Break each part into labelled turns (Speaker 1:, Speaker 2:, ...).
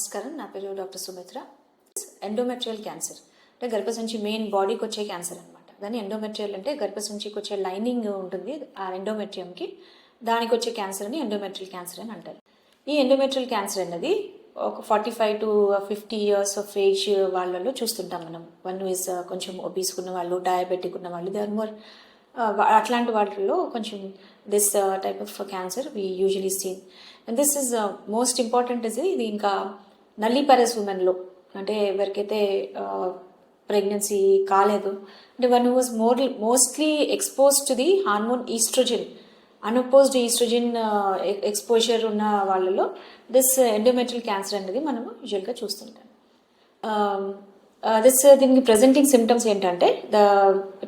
Speaker 1: నమస్కారం. నా పేరు డాక్టర్ సుమిత్ర. ఎండోమెట్రియల్ క్యాన్సర్ అంటే గర్భసంచి మెయిన్ బాడీకి వచ్చే క్యాన్సర్ అనమాట దాన్ని ఎండోమెట్రియల్ అంటే గర్భసంచికి వచ్చే లైనింగ్ ఉంటుంది ఆ ఎండోమెట్రియంకి దానికి వచ్చే క్యాన్సర్ అని ఎండోమెట్రియల్ క్యాన్సర్ అని అంటారు. ఈ ఎండోమెట్రియల్ క్యాన్సర్ అన్నది ఒక forty five to fifty years of age వాళ్ళలో చూస్తుంటాం మనం. వన్ ఇస్ uh, కొంచెం ఒబీస్ ఉన్న వాళ్ళు డయాబెటిక్ ఉన్న వాళ్ళు దే ఆర్ మోర్ అట్లాంటి వాటిల్లో కొంచెం this type of cancer we usually seen and this is most important is ఇది ఇంకా నల్లిపారెస్ ఉమెన్లో అంటే ఎవరికైతే ప్రెగ్నెన్సీ కాలేదు అంటే one was more mostly expose to the hormone estrogen. Unopposed estrogen exposure ఉన్న వాళ్ళలో దిస్ ఎండోమెట్రియల్ క్యాన్సర్ అనేది మనం యూజువల్గా చూస్తుంటాం. దిస్ దీనికి ప్రజెంటింగ్ సిమ్టమ్స్ ఏంటంటే ద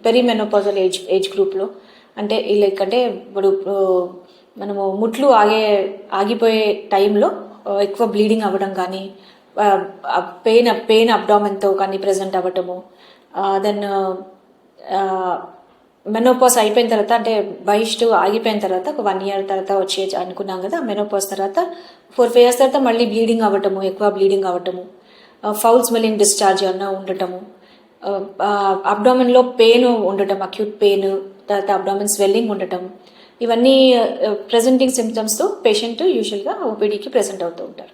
Speaker 1: పెరిమెనోపాజల్ ఏజ్ ఏజ్ గ్రూప్లో అంటే లైక్ అంటే ఇప్పుడు మనము ముట్లు ఆగే ఆగిపోయే టైంలో ఎక్కువ బ్లీడింగ్ అవ్వడం కానీ పెయిన్ పెయిన్ అబ్డామెన్తో కానీ ప్రజెంట్ అవ్వటము దెన్ మెనోపాస్ అయిపోయిన తర్వాత అంటే బహిష్టు ఆగిపోయిన తర్వాత ఒక వన్ ఇయర్ తర్వాత వచ్చే అనుకున్నాం కదా మెనోపాస్ తర్వాత ఫోర్ ఫైవ్ ఇయర్స్ తర్వాత మళ్ళీ బ్లీడింగ్ అవ్వటము ఎక్కువ బ్లీడింగ్ అవ్వటము ఫౌల్ స్మెల్లింగ్ డిశ్చార్జ్ అన్న ఉండటము అబ్డామెన్లో పెయిన్ ఉండటం అక్యూట్ పెయిన్ తర్వాత అబ్డామెన్ స్వెల్లింగ్ ఉండటం ఇవన్నీ ప్రెజెంటింగ్ సిమ్టమ్స్తో పేషెంట్ యూజువల్గా ఓపీడీకి ప్రెజెంట్ అవుతూ ఉంటారు.